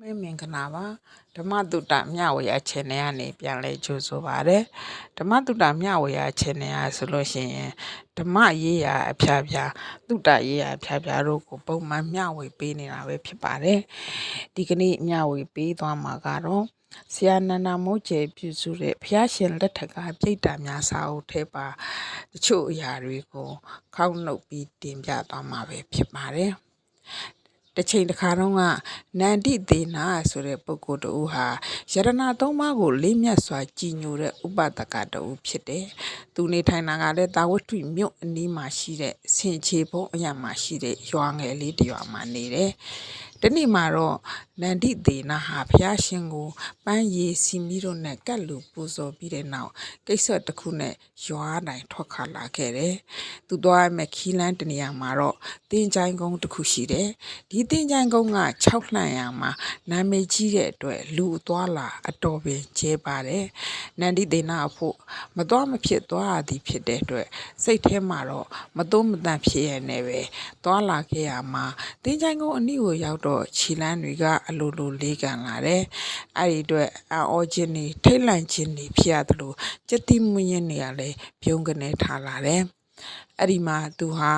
မင်းမင်္ဂလာပါဓမ္မတုတ္တမြဝေယ channel ကနေပြန်လဲကြိုဆိုပါရစေဓမ္မတုတ္တမြဝေယ channel ကဆိုလို့ရှိရင်ဓမ္မရေးရာအဖျားဖျားတုတ္တရေးရာအဖျားဖျားတို့ကိုပုံမှန်မျှဝေပေးနေတာပဲဖြစ်ပါတယ်ဒီကနေ့မျှဝေပေးသွားမှာကတော့ဆရာနန္ဒမိုးကျေပြုစုတဲ့ဘုရားရှင်လက်ထက်ကပြိတ္တာများစာအုပ်ထဲပါတချို့အရာတွေကို ခေါင်းနှုတ်ပြီးတင်ပြသွားမှာပဲဖြစ်ပါတယ် တစ်ချိန်တစ်ခါတုန်းကနန္တိသေနာဆိုတဲ့ပုဂ္ဂိုလ်တူဟာယရနာသုံးပါးကိုလေးမြတ်စွာကြည်ညိုတဲ့ဥပဒကတူဖြစ်တယ်။သူနေထိုင်တာကလည်းတာဝတ္ထုမြို့အနီးမှာရှိတဲ့ဆင်ချေဘုံအရာမှာရှိတဲ့ရွာငယ်လေးတစ်ရွာမှာနေတယ်။ ဒီနေ့မှာတော့နန္တိသေနာဟာဘုရားရှင်ကိုပန်းရည်စီမီတို့နဲ့ကတ်လူပူဇော်ပြီးတဲ့နောက်ကိစ္စတစ်ခုနဲ့ရွာတိုင်းထွက်ခါလာခဲ့တယ်။သူသွားမဲ့ခီးလန်းတနေရာမှာတော့တင်းချိုင်းကုန်းတစ်ခုရှိတယ်။ဒီတင်းချိုင်းကုန်းက6လှန်ရမှာနာမည်ကြီးတဲ့အတွက်လူသွားလာအတော်ပင်ကျဲပါတယ်။နန္ဒီသေနာအဖို့မသွားမဖြစ်သွားရသည်ဖြစ်တဲ့အတွက်စိတ်ထဲမှာတော့မသုံးမတန့်ဖြစ်ရနေပဲသွားလာခဲ့ရမှာတင်းချိုင်းကုန်းအနည်းကိုရောက်တော့ခြီလန်းတွေကအလိုလိုလေးကန်လာတယ်။အဲ့ဒီအတွက်အော်ခြင်းနေထိတ်လန့်ခြင်းနေဖြစ်ရတယ်လို့စက်တိမွင်းရင်နေရလဲပြုံးကနေထားလာတယ်။အဲ့ဒီမှာသူဟာ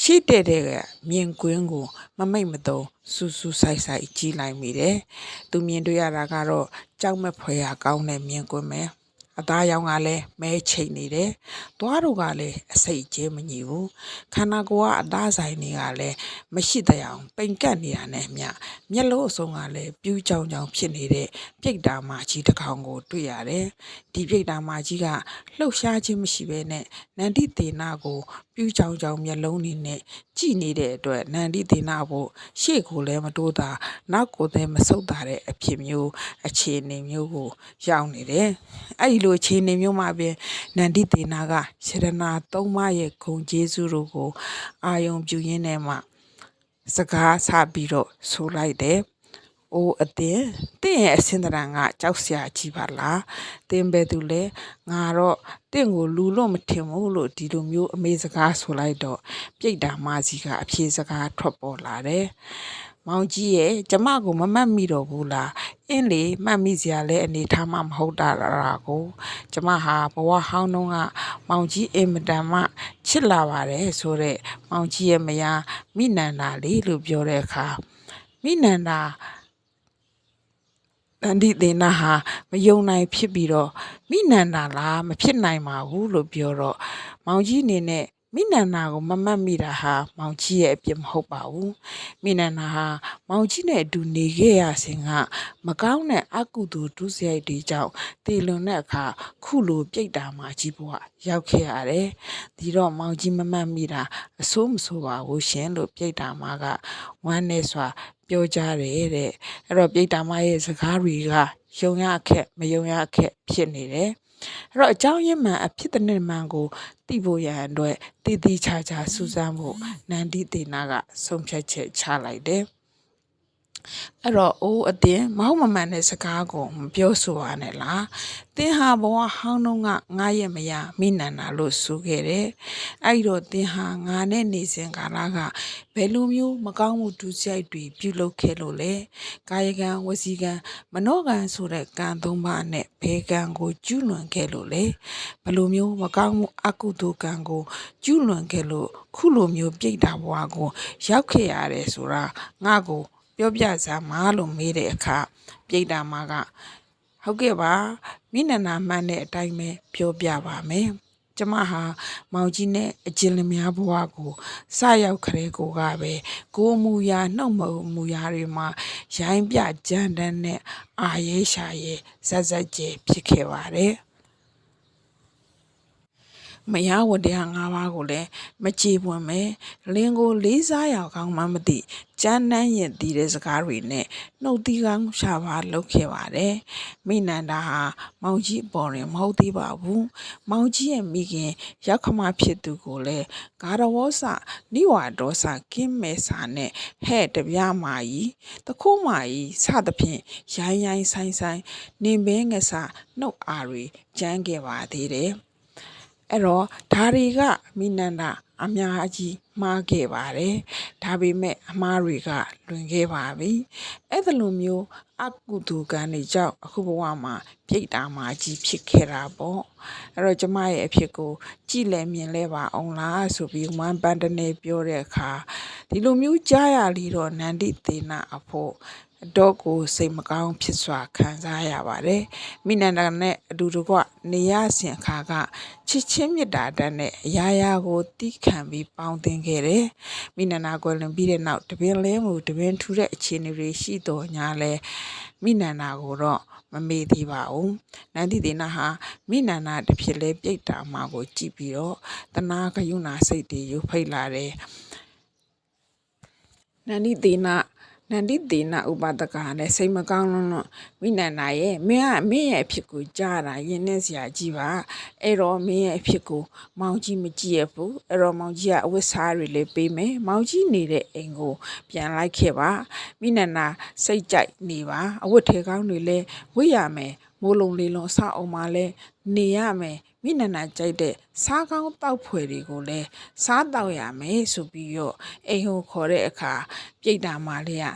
ရှိတဲ့တဲ့ကမြင်ကွင်းကိုမမိတ်မတုံစူးစူးဆိုင်ဆိုင်ကြီးလိုက်မိတယ်။သူမြင်တွေ့ရတာကတော့ကြောက်မက်ဖွယ်ရကောင်းတဲ့မြင်ကွင်းပဲ။ အသားရောင်ကလည်းမဲချိန်နေတယ်။သွားတို့ကလည်းအစိတ်ကျဲမညီဘူး။ခန္ဓာကိုယ်ကအသားဆိုင်တွေကလည်းမရှိတဲ့အောင်ပိန်ကတ်နေတာနဲ့မျှမျက်လုံးအစုံကလည်းပြူးကြောင်ကြောင်ဖြစ်နေတဲ့ပြိတ္တာမကြီးတစ်ကောင်ကို တွေ့ရတယ်။ဒီပြိတ္တာမကြီးကလှုပ်ရှားခြင်းမရှိဘဲနဲ့နန္တိသေနာကိုပြူးကြောင်ကြောင်မျက်လုံးတွေနဲ့ကြည်နေတဲ့အတွက်နန္ဒီသေနာဖို့ရှေ့ကိုလည်းမတိုးတာနောက်ကိုလည်းမဆုတ်တာတဲ့အဖြစ်မျိုးအခြေအနေမျိုးကိုရောက်နေတယ်။အဲ့ဒီလိုအခြေအနေမျိုးမှာပြင်နန္ဒီသေနာကရှရနာသုံးပါးရဲ့ဂုံကျေးဇူးတို့ကို အာယုံပြုရင်းနဲ့မှစကားဆပြီးတော့ဆိုလိုက်တယ်။အိုးအတင်းတင့်ရဲ့အစင်တရံကကြောက်စရာကြီးပါလားတင်းပဲသူလဲငါတော့တင့်ကိုလူလို့မထင်ဘူးလို့ဒီလိုမျိုးအမေစကားဆိုလိုက်တော့ပြိတ္တာမစီကအဖြေစကားထွက်ပေါ်လာတယ် မောင်ကြီးရဲ့ကျမကိုမမှတ်မိတော့ဘူးလားအင်းလေမှတ်မိစရာလဲအနေထားမှမဟုတ်တာရာကိုကျမဟာဘဝဟောင်းတုန်းကမောင်ကြီးအင်မတန်မှချစ်လာပါတယ်ဆိုတော့မောင်ကြီးရဲ့မယားမိနန္ဒာလေးလို့ပြောတဲ့အခါမိနန္ဒာတန်တိသေနာဟာမယုံနိုင်ဖြစ်ပြီးတော့မိနန္ဒာလားမဖြစ်နိုင်ပါဘူးလို့ပြောတော့မောင်ကြီးအနေနဲ့ မိနန္ဒာကိုမမှတ်မိတာဟာမောင်ကြီးရဲ့အပြစ်မဟုတ်ပါဘူးမိနန္ဒာဟာမောင်ကြီးနဲ့အတူနေခဲ့ရစဉ်ကမကောင်းတဲ့အကုသိုလ်ဒုစရိုက်တွေကြောင့်တည်လွန်တဲ့အခါခုလိုပြိတ္တာမှာကြီးဘဝရောက်ခဲ့ရတယ်ဒီတော့မောင်ကြီးမမှတ်မိတာအဆိုးမဆိုးပါဘူးရှင်လို့ပြိတ္တာမှာကဝမ်းနဲ့စွာ ပြောကြတယ်တဲ့အဲ့တော့ပြိတ္တာမရဲ့စကားတွေကယုံရအခက်မယုံရအခက်ဖြစ်နေတယ်အဲ့တော့အကြောင်းရင်းမှန်အဖြစ်တဲ့မှန်ကိုသိဖို့ရန်အတွက်တည်တည်ချာချာစူးစမ်းဖို့နန္ဒီတေနာကဆုံးဖြတ်ချက်ချလိုက်တယ် အဲ့တော့အိုးအတင်းမဟုတ်မမှန်တဲ့စကားကိုမပြောဆိုရနဲ့လားတင်းဟာဘဝဟောင်းတုန်းကငါရဲ့မယားမိနန္နာလို့ဆိုခဲ့တယ်အဲ့တော့တင်းဟာငါနဲ့နေစဉ်ကာလကဘယ်လိုမျိုးမကောင်းမှုဒုစရိုက်တွေပြုလုပ်ခဲ့လို့လဲကာယကံဝစီကံမနောကံဆိုတဲ့ကံသုံးပါးနဲ့ဘယ်ကံကိုကျူးလွန်ခဲ့လို့လဲဘယ်လိုမျိုးမကောင်းမှုအကုသိုလ်ကံကိုကျူးလွန်ခဲ့လို့ခုလိုမျိုးပြိတ္တာဘဝကိုရောက်ခဲ့ရတယ်ဆိုတာငါ့ကို ပြောပြစမ်းမလို့မေးတဲ့အခါပြိတ္တာမကဟုတ်ကဲ့ပါမိနနာမှန်တဲ့အတိုင်းပဲပြောပြပါမယ်ကျမဟာမောင်ကြီးနဲ့အကျဉ်းလျားဘဝကိုစရောက်ခရဲကိုကပဲကိုမူရာနှုတ်မမူရာတွေမှာရိုင်းပြကြမ်းတမ်းနဲ့အာရဲရှာရဲဇက်ဇက်ကျဲဖြစ်ခဲ့ပါတယ် မရဝတရား၅ပါးကိုလည်းမကြည်ပွန်ပဲလင်းကိုလေးစားရကောင်းမှမသိကြမ်းနှမ်းရင်တည်တဲ့စကားတွေနဲ့နှုတ်သီးကောင်းရှာပါလုပ်ခဲ့ပါတယ်မိနန္ဒာဟာမောင်ကြီးပေါ်ရင်မဟုတ်သေးပါဘူးမောင်ကြီးရဲ့မိခင်ရောက်ခမဖြစ်သူကိုလည်းဂါရဝောစနိဝါဒောစကင်းမဲစာနဲ့ဟဲ့တပြားမာကြီးတခိုးမာကြီးစသဖြင့်ရိုင်းရိုင်းဆိုင်ဆိုင်နင်ဘဲငဆနှုတ်အာတွေကြမ်းခဲ့ပါသေးတယ် အဲ့တော့ဒါတွေကမိနန္ဒအများကြီးမှားခဲ့ပါတယ်ဒါပေမဲ့အမှားတွေကလွန်ခဲ့ပါပြီအဲ့ဒါလိုမျိုးအကုသိုလ်ကံတွေကြောင့်အခုဘဝမှာပြိတ္တာမာကြီးဖြစ်ခဲ့တာပေါ့အဲ့တော့ကျမရဲ့အဖြစ်ကို ကြည်လဲမြင်လဲပါအောင်လားဆိုပြီးဝမ်ပန်တနေပြောတဲ့အခါဒီလိုမျိုးကြားရလီတော့နန္ဒီသေနာအဖို့ အတော့ကိုစိတ်မကောင်းဖြစ်စွာခံစားရပါတယ်မိနန္ဒနဲ့အတူတကွနေရစဉ်အခါကချစ်ချင်းမြတ်တာတတ်နဲ့အရာရာကိုတီးခံပြီးပေါင်းတင်ခဲ့တယ်မိနန္ဒကွယ်လွန်ပြီးတဲ့နောက်တပင်လဲမှုတပင်ထူတဲ့အခြေအနေတွေရှိတော်ညာလဲမိနန္ဒကိုတော့မမေ့သေးပါဘူးနန္ဒီဒေနာဟာမိနန္ဒတစ်ဖြစ်လဲပြိတ်တာမှာကိုကြည့်ပြီးတော့တနာကယုနာစိတ်တွေရုပ်ဖိတ်လာတယ်နန္ဒီဒေနာ နန္ဒီဒေနာဥပဒကနဲ့စိတ်မကောင်းလုံးတော့မိနန္ဒရဲ့မင်းကမင်းရဲ့အဖြစ်ကိုကြားတာရင်းနှင်းစရာကြီးပါအဲ့တော့မင်းရဲ့အဖြစ်ကိုမောင်ကြီးမကြည့်ရဘူးအဲ့တော့မောင်ကြီးကအဝတ်စားတွေလေးပေးမယ်မောင်ကြီးနေတဲ့အိမ်ကိုပြန်လိုက်ခဲ့ပါမိနန္ဒစိတ်ကြိုက်နေပါအဝတ်ထေကောင်းတွေလည်းဝတ်ရမယ် မိုးလုံးလေးလုံးအဆောက်အုံမှာလဲနေရမယ်မိနန္ဒကြိုက်တဲ့စားကောင်းတောက်ဖွယ်တွေကိုလည်းစားတောက်ရမယ်ဆိုပြီးတော့အိမ်ဟိုခေါ်တဲ့အခါပြိတ္တာမာလေးက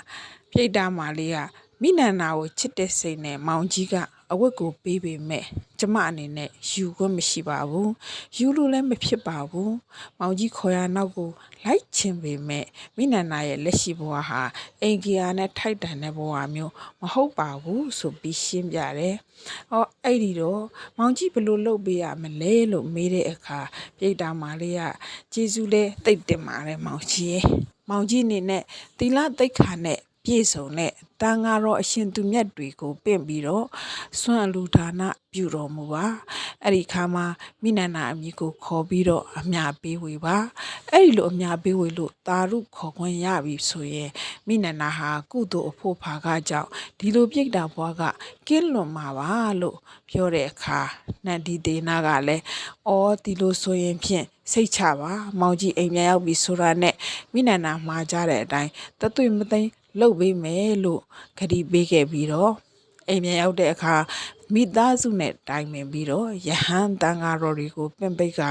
ပြိတ္တာမာလေးကမိနန္ဒကိုချစ်တဲ့စိတ်နဲ့မောင်ကြီးက အဝတ်ကိုပေးပေမဲ့ကျမအနေနဲ့ယူခွင့်မရှိပါဘူးယူလို့လည်းမဖြစ်ပါဘူးမောင်ကြီးခေါ်ရနောက်ကိုလိုက်ချင်ပေမဲ့မိနန္ဒရဲ့လက်ရှိဘဝဟာအင်ဂီယာနဲ့ထိုက်တန်တဲ့ဘဝမျိုးမဟုတ်ပါဘူးဆိုပြီးရှင်းပြတယ်။အော်အဲ့ဒီတော့မောင်ကြီးဘယ်လိုလုပ်ပေးရမလဲလို့မေးတဲ့အခါပြိတ္တာမာလေးကကျေးဇူးလဲတိတ်တင်ပါတယ်မောင်ကြီးရဲ့မောင်ကြီးအနေနဲ့သီလတိတ်ခါနဲ့ ပြည့်စုံတဲ့တန်ဃာတော်အရှင်သူမြတ်တွေကိုပင့်ပြီးတော့ဆွမ်းလူဒါနပြုတော်မူပါအဲ့ဒီခါမှာမိနန္ဒအမိကိုခေါ်ပြီးတော့အမြပေးဝေပါအဲ့ဒီလိုအမြပေးဝေလို့တာရုခေါ်ခွင့်ရပြီဆိုရင်မိနန္ဒဟာကုသိုလ်အဖို့ဖာကကြောင့်ဒီလိုပြိတ္တာဘွားကကင်းလွန်မှာပါလို့ပြောတဲ့အခါနန္ဒီဒေနာကလည်းအော်ဒီလိုဆိုရင်ဖြင့်စိတ်ချပါမောင်ကြီးအိမ်ပြန်ရောက်ပြီဆိုတာနဲ့မိနန္ဒမှားကြတဲ့အတိုင်းတသွေမသိမ်း လှုပ်ပေးမယ်လို့ခရီးပေးခဲ့ပြီးတော့အိမ်ပြန်ရောက်တဲ့အခါ မိသားစုနဲ့တိုင်ပင်ပြီးတော့ယဟန်တန်ဃာတော်တွေကိုပင့်ပိတ်က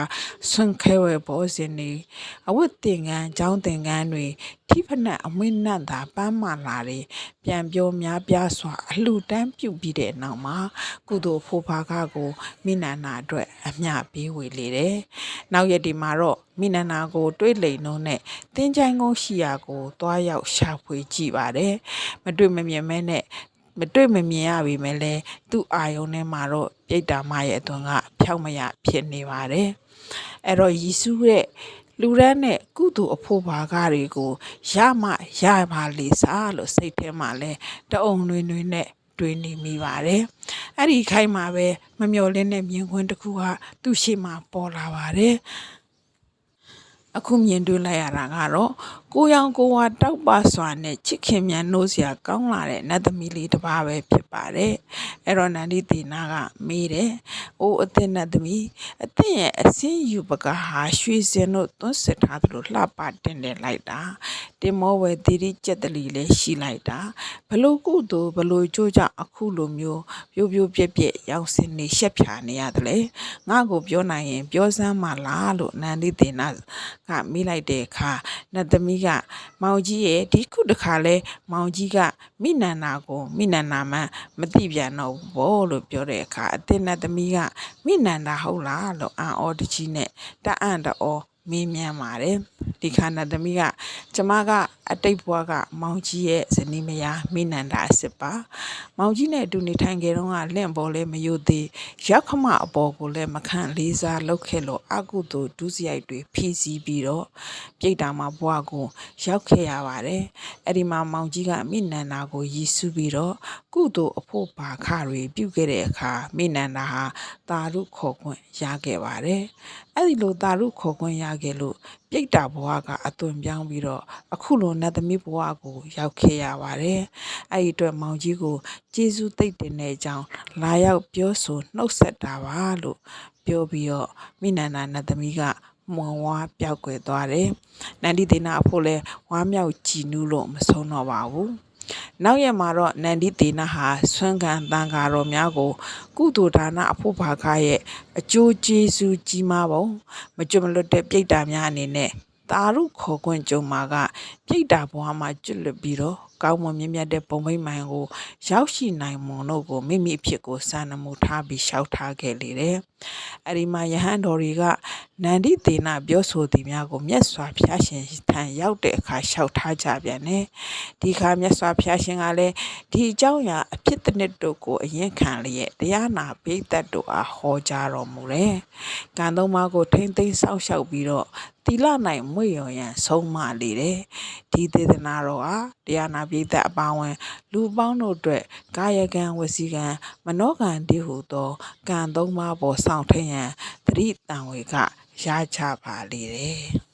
ဆွန့်ခဲဝဲဘောဇင်နေအဝတ်တင်ကန်းကျောင်းတင်ကန်းတွေထိဖနက်အမွေးနတ်သာပန်းမာလာတယ်ပြန်ပြောများပြားစွာအလှတန်းပြုတ်ပြီးတဲ့နောက်မှာကုသိုလ်ဖိုးဖာကကိုမိနန္နာအတွက်အမျှပေးဝေလေတယ်နောက်ရက်ဒီမှာတော့မိနန္နာကို တွေးလိန်လုံးနဲ့တင်းချိုင်းကုန်းရှိရာကိုတွားရောက်ရှာဖွေကြည့်ပါတယ်မတွေ့မမြင်မဲနဲ့ မတွေ့မမြင်ရပေမဲ့လည်းသူ့အာယုံထဲမှာတော့ပြိတ္တာမရဲ့အသွင်ကဖြောက်မရဖြစ်နေပါတယ်အဲ့တော့ယေရှုရဲ့လူရန်နဲ့ကုသိုလ်အဖို့ဘာကတွေကိုရမှရပါလေစားလို့စိတ်ထဲမှာလဲတအုံတွင်တွင်နဲ့တွေးနေမိပါတယ်အဲ့ဒီခိုင်းမှာပဲမမျော်လင့်တဲ့မြင်ကွင်းတစ်ခုဟာသူ့ရှိမှပေါ်လာပါတယ်အခုမြင်တွေ့လိုက်ရတာကတော့ကိုရောင်ကိုဝါတောက်ပါစွာနဲ့ချစ်ခင်မြန်နှိုးစရာကောင်းလာတဲ့နတ်သမီးလေးတစ်ပါးပဲဖြစ်ပါတယ်အဲ့တော့နန္ဒီတေနာကမေးတယ်အိုးအသင်နတ်သမီးအသင်ရဲ့အစင်းယူပကဟာရွှေစင်တို့သွန်းစစ်ထားသလိုလှပတင်တယ်လိုက်တာတင်မောဝဲတိရိကြက်တလီလည်းရှိလိုက်တာဘလို့ကုသိုလ်ဘလို့ကြိုးကြအခုလိုမျိုးပြိုးပြိုးပြက်ပြက်ရောက်စင်နေရှက်ဖြာနေရတယ်လေငါ့ကိုပြောနိုင်ရင်ပြောစမ်းမလားလို့နန္ဒီတေနာကမိလိုက်တဲ့အခါနတ်သမီးကမောင်ကြီးရဲ့ဒီခုတခါလဲမောင်ကြီးကမိနန္နာကိုမိနန္နာမှမသိပြန်တော့ဘောလို့ပြောတဲ့အခါအတင်းနတ်သမီးကမိနန္နာဟုတ်လားလို့အံ့ဩတကြီးနဲ့တအံ့တော် မေးမြန်းပါတယ်ဒီခါနတ်သမီးကကျမကအတိတ်ဘဝကမောင်ကြီးရဲ့ဇနီးမယားမိနန္ဒာအစ်စ်ပါမောင်ကြီးနဲ့အတူနေထိုင်ကြတော့ကလင့်ပေါ်လဲမယိုသေးရောက်ခမအပေါ်ကိုလည်းမခန့်လေးစားလောက်ခဲ့လို့အကုသို့ဒုစရိုက်တွေဖြီးစည်းပြီးတော့ပြိတ္တာမှာဘဝကိုရောက်ခဲ့ရပါတယ်အဲ့ဒီမှာမောင်ကြီးကမိနန္ဒာကိုရည်စူးပြီးတော့ကုသို့အဖို့ပါခတွေပြုခဲ့တဲ့အခါမိနန္ဒာဟာတာရုခေါ်ခွင့်ရခဲ့ပါတယ်အဲ့ဒီလိုတာရုခေါ်ခွင့်ရခဲ့လို့ပြိတ္တာဘဝကအသွင်ပြောင်းပြီးတော့အခုလိုနတ်သမီးဘဝကို ရောက်ခဲ့ရပါတယ်။အဲ့ဒီအတွက်မောင်ကြီးကိုကျေးဇူးသိပ်တင်တဲ့အကြောင်းလာရောက်ပြောဆိုနှုတ်ဆက်တာပါလို့ပြောပြီးတော့မိနန္ဒာနတ်သမီးကမွန်ဝါပျောက်ကွယ်သွားတယ်။နန္ဒီဒေနာအဖို့လဲဝါမြောက်ကြည်နူးလို့မဆုံးတော့ပါဘူး။ နောက်ရက်မှာတော့နန္ဒီတေနဟာဆွမ်းခံတန်ဃာတော်များကို ကုသိုလ်ဒါနအဖို့ဘာကရဲ့အကျိုးကျေးဇူးကြီးမားပုံမကျွတ်မလွတ်တဲ့ပြိတ္တာများအနေနဲ့တာရုခေါ်ခွင့်ကြုံမှာက ပြိတ္တာဘွားမှာကျွတ်လွတ်ပြီးတော့ကောင်းမွန်မြတ်မြတ်တဲ့ပုံမိတ်မိုင်ကို ရောက်ရှိနိုင်မွန်တို့ကိုမိမိအဖြစ်ကိုစာနမှုထားပြီးလျှောက်ထားခဲ့လေတယ်။အဲဒီမှာယဟန်တော်တွေကနန္ဒီတေနပြောဆိုသည်များကိုမြတ်စွာဘုရားရှင်ထံရောက်တဲ့အခါလျှောက်ထားကြပြန်တယ်။ဒီခါမြတ်စွာဘုရားရှင်ကလည်းဒီအကြောင်းအရာအဖြစ်တစ်နှစ်တို့ကိုအရင်ခံလျက်တရားနာပိဋတ်တို့အားဟောကြားတော်မူတယ်။ကံသုံးပါးကိုထိမ့်သိမ်းစောင့်ရှောက်ပြီးတော့တီလနိုင်မွေရော်ရန်ဆုံးမလေတယ်။ဒီသေဒနာတော်ဟာတရားနာပိဋတ်အပေါင်းဝင် လူပေါင်းတို့အတွက်ကာယကံဝစီကံမနောကံတည်းဟူသောကံသုံးပါးပေါ်ဆောင်ထရန်တတိတံဝေကရကြပါလေတယ်